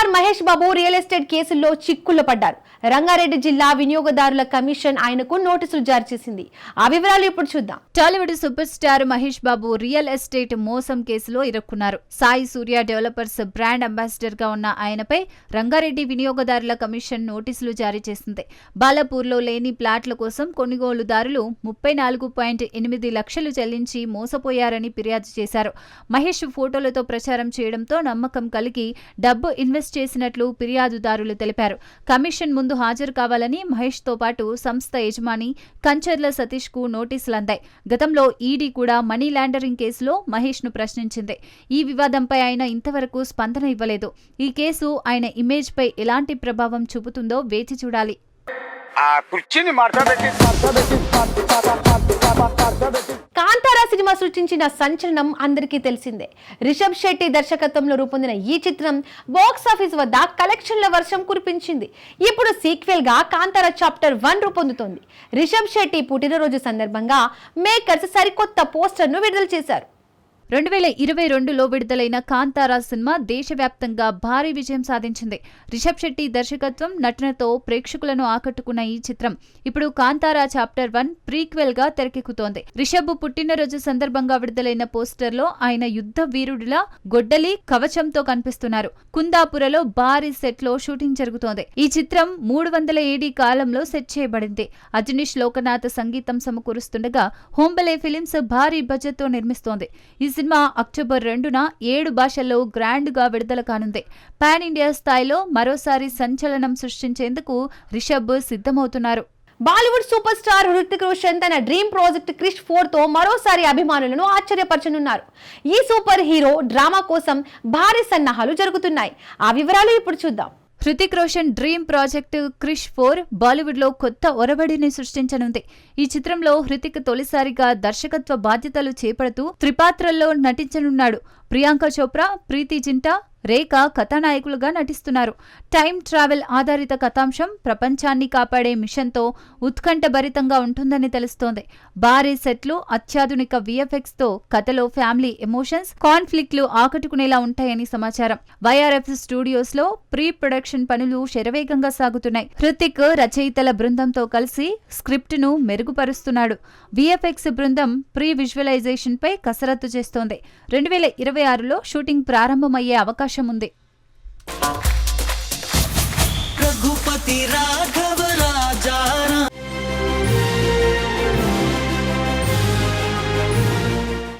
Star Mahesh Babu real estate కేసుల్లో చిక్కుల్లో పడ్డారు. రంగారెడ్డి జిల్లా వినియోగదారుల కమిషన్ ఆయనకు నోటీసులు జారీ చేసింది. ఆ వివరాలు ఇప్పుడు చూద్దాం. Tollywood super star Mahesh Babu real estate మోసం కేసులో ఇరుక్కున్నారు. సాయి సూర్య డెవలపర్స్ బ్రాండ్ అంబాసిడర్గా ఉన్న ఆయనపై రంగారెడ్డి వినియోగదారుల కమిషన్ నోటీసులు జారీ చేసింది. బాలపూర్లో లేని ప్లాట్ల కోసం కొనుగోలుదారులు ముప్పై నాలుగు పాయింట్ ఎనిమిది లక్షలు చెల్లించి మోసపోయారని ఫిర్యాదు చేశారు. మహేష్ ఫోటోలతో ప్రచారం చేయడంతో నమ్మకం కలిగి డబ్బు ఇన్వెస్ట్ చేసినట్లు ఫిర్యాదుదారులు తెలిపారు. కమిషన్ ముందు హాజరు కావాలని మహేష్తో పాటు సంస్థ యజమాని కంచర్ల సతీష్కు నోటీసులు అందాయి. గతంలో ఈడీ కూడా మనీ లాండరింగ్ కేసులో మహేష్ను ప్రశ్నించింది. ఈ వివాదంపై ఆయన ఇంతవరకు స్పందన ఇవ్వలేదు. ఈ కేసు ఆయన ఇమేజ్ పై ఎలాంటి ప్రభావం చూపుతుందో వేచి చూడాలి. ఆ కుర్చీని మడతబెట్టి కాంతారా సృష్టించిన సంచలనం అందరికీ తెలిసిందే. రిషబ్ శెట్టి దర్శకత్వంలో రూపొందిన ఈ చిత్రం బాక్స్ ఆఫీస్ వద్ద కలెక్షన్ల వర్షం కురిపించింది. ఇప్పుడు సీక్వెల్గా కాంతార చాప్టర్ వన్ రూపొందుతోంది. రిషబ్ శెట్టి పుట్టినరోజు సందర్భంగా మేకర్స్ సరికొత్త పోస్టర్ను విడుదల చేశారు. రెండు వేల ఇరవై రెండులో విడుదలైన కాంతారా సినిమా దేశవ్యాప్తంగా భారీ విజయం సాధించింది. రిషబ్ శెట్టి దర్శకత్వం నటనతో ప్రేక్షకులను ఆకట్టుకున్న ఈ చిత్రం ఇప్పుడు కాంతారా చాప్టర్ వన్ ప్రీక్వెల్గా తెరకెక్కుతోంది. రిషబ్ పుట్టినరోజు సందర్భంగా విడుదలైన పోస్టర్లో ఆయన యుద్ధ వీరుడిలా గొడ్డలి కవచంతో కనిపిస్తున్నారు. కుందాపురలో భారీ సెట్లో షూటింగ్ జరుగుతోంది. ఈ చిత్రం మూడు వందల ఏడీ కాలంలో సెట్ చేయబడింది. అజనీష్ లోకనాథ్ సంగీతం సమకూరుస్తుండగా హోంబలే ఫిలిమ్స్ భారీ బడ్జెట్తో నిర్మిస్తోంది. ఈ సినిమా అక్టోబర్ రెండున ఏడు భాషల్లో గ్రాండ్గా విడుదల కానుంది. పాన్ ఇండియా స్థాయిలో మరోసారి సంచలనం సృష్టించేందుకు రిషబ్ సిద్ధమవుతున్నారు. బాలీవుడ్ సూపర్ స్టార్ హృతిక్ రోషన్ తన డ్రీమ్ ప్రాజెక్ట్ క్రిష్ ఫోర్తో మరోసారి అభిమానులను ఆశ్చర్యపరచనున్నారు. ఈ సూపర్ హీరో డ్రామా కోసం భారీ సన్నాహాలు జరుగుతున్నాయి. ఆ వివరాలు ఇప్పుడు చూద్దాం. Hrithik Roshan dream project Krrish four బాలీవుడ్లో కొత్త ఒరబడిని సృష్టించనుంది. ఈ చిత్రంలో హృతిక్ తొలిసారిగా దర్శకత్వ బాధ్యతలు చేపడుతూ త్రిపాత్రల్లో నటించనున్నాడు. ప్రియాంక చోప్రా ప్రీతి జింటా రేఖ కథానాయకులుగా నటిస్తున్నారు. టైం ట్రావెల్ ఆధారిత కథాంశం ప్రపంచాన్ని కాపాడే మిషన్తో ఉత్కంఠభరితంగా ఉంటుందని తెలుస్తోంది. భారీ సెట్లు అత్యాధునిక విఎఫ్ఎక్స్తో కథలో ఫ్యామిలీ ఎమోషన్స్ కాన్ఫ్లిక్ట్లు ఆకట్టుకునేలా ఉంటాయని సమాచారం. వైఆర్ఎఫ్ స్టూడియోస్లో ప్రీ ప్రొడక్షన్ పనులు శరవేగంగా సాగుతున్నాయి. హృతిక్ రచయితల బృందంతో కలిసి స్క్రిప్ట్ను మెరుగుపరుస్తున్నాడు. విఎఫ్ఎక్స్ బృందం ప్రీ విజువలైజేషన్ పై కసరత్తు చేస్తోంది. రెండు వేల ఇరవై ఆరులో షూటింగ్ ప్రారంభమయ్యే అవకాశం అవకాశం ఉంది రఘుపతి రాఘ